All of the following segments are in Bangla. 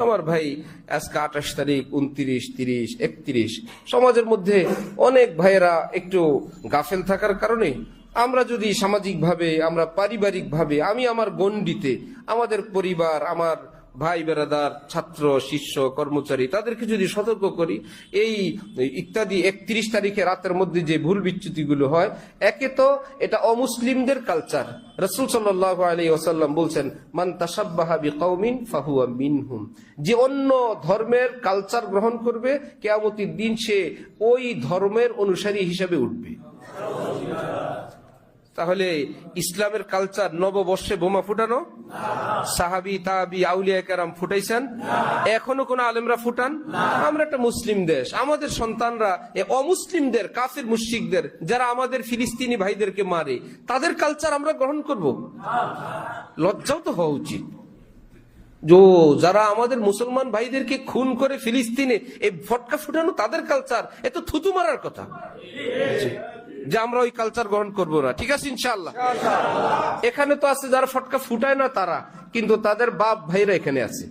আমার ভাই, আজকে আঠাশ তারিখ, উনত্রিশ, তিরিশ, একত্রিশ। সমাজের মধ্যে অনেক ভাইয়েরা একটু গাফেল থাকার কারণে আমরা যদি সামাজিকভাবে, আমরা পারিবারিকভাবে, আমি আমার গণ্ডিতে, আমাদের পরিবার, আমার ভাই বেড়াদার ছাত্র, শিষ্য, কর্মচারী, তাদেরকে যদি সতর্ক করি, এই ইত্যাদি একত্রিশ তারিখে রাতের মধ্যে যে ভুল বিচ্যুতিগুলো হয়, একে তো এটা অমুসলিমদের কালচার রসুল সাল্লাহ আলী ওসাল্লাম বলছেন, মান তাসাব্বাহা বিকাউমিন ফাহুয়া মিনহুম। যে অন্য ধর্মের কালচার গ্রহণ করবে, কেয়ামতির দিন সে ওই ধর্মের অনুসারী হিসেবে উঠবে। তাহলে ইসলামের কালচার নববর্ষে বোমা ফুটানো? সাহাবি, তাহাবি, আউলিয়া কেরাম ফুটাইছেন। এখনও কোন আলেমরা ফুটান? আমরা একটা মুসলিম দেশ। আমাদের সন্তানরা অমুসলিমদের, কাফির মুশরিকদের, যারা আমাদের ফিলিস্তিনি ভাইদেরকে মারে, তাদের কালচার আমরা গ্রহণ করব। লজ্জাও তো হওয়া উচিত। যারা আমাদের মুসলমান ভাইদেরকে খুন করে ফিলিস্তিনে এই ফটকা ফুটানো তাদের কালচার এ তো থুতু মারার কথা। যে আমরা ওই কালচার গ্রহণ করব না। ঠিক আছে ইনশাল্লাহ এখানে তো আছে যারা ফটকা ফুটায় না তারা কিন্তু তাদের বাপ ভাইরা এখানে আছে।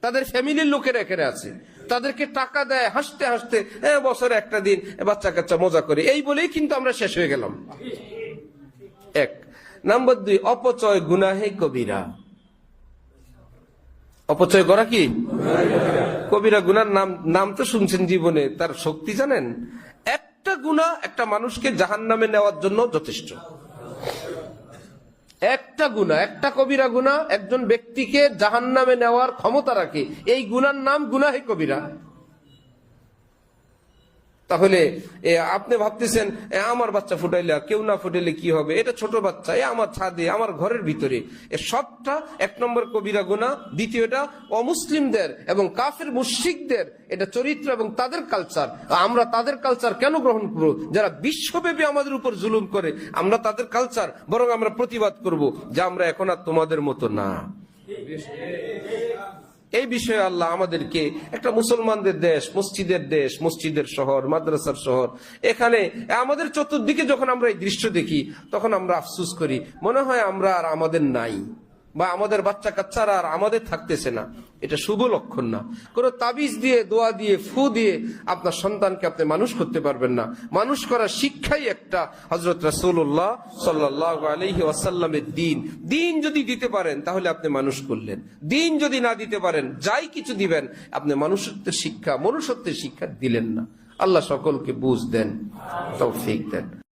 তাদের ফ্যামিলির লোকেরা এখানে আছে। তাদেরকে টাকা দেয় হাসতে হাসতে বছরে একটা দিন বাচ্চা কাচ্চা মজা করে। এই বলেই কিন্তু আমরা শেষ হয়ে গেলাম। এক। নাম্বার দুই অপচয় গুনাহে কবিরা। অপচয় করা কি? কবিরা গুনার নাম নাম তো শুনছেন জীবনে, তার শক্তি জানেন? একটা গুণা একটা মানুষকে জাহান নামে নেওয়ার জন্য যথেষ্ট। একটা গুণা একটা কবিরা গুণা একজন ব্যক্তিকে জাহান নামে নেওয়ার ক্ষমতা রাখে। এই গুনার নাম গুনাহে কবিরা। তাহলে আপনি ভাবতেছেন আমার বাচ্চা ফুটাইলে কেউ না ফুটাইলে কি হবে? এটা ছোট বাচ্চা, এ, আমার ছাদে, আমার ঘরের ভিতরে। এ, সবটা এক নম্বর কবিরা গুণা দ্বিতীয়টা অমুসলিমদের এবং কাফের মুশিকদের এটা চরিত্র এবং তাদের কালচার আমরা তাদের কালচার কেন গ্রহণ করব? যারা বিশ্বব্যাপী আমাদের উপর জুলুম করে, আমরা তাদের কালচার বরং আমরা প্রতিবাদ করব যে আমরা এখন আর তোমাদের মতো না। এই বিষয়ে আল্লাহ আমাদেরকে একটা মুসলমানদের দেশ, মসজিদের দেশ, মসজিদের শহর, মাদ্রাসার শহর, এখানে আমাদের চতুর্দিকে যখন আমরা এই দৃশ্য দেখি, তখন আমরা আফসুস করি। মনে হয় আমরা আর আমাদের নাই। বা আমাদের বাচ্চা কাচ্চারা আর আমাদের থাকতেছে না। এটা শুভ লক্ষণ না। কোনো তাবিজ দিয়ে, দোয়া দিয়ে, ফু দিয়ে আপনার সন্তানকে আপনি মানুষ করতে পারবেন না। মানুষ করার শিক্ষাই একটা হজরত রাসুল্লাহ সাল্লাহ আলহি ওয়াসাল্লামের দিন। দিন যদি দিতে পারেন, তাহলে আপনি মানুষ করলেন। দিন যদি না দিতে পারেন, যাই কিছু দিবেন, আপনি মানুষত্বের শিক্ষা, মনুষ্যত্বের শিক্ষা দিলেন না। আল্লাহ সকলকে বুঝ দেন, তৌফিক দেন।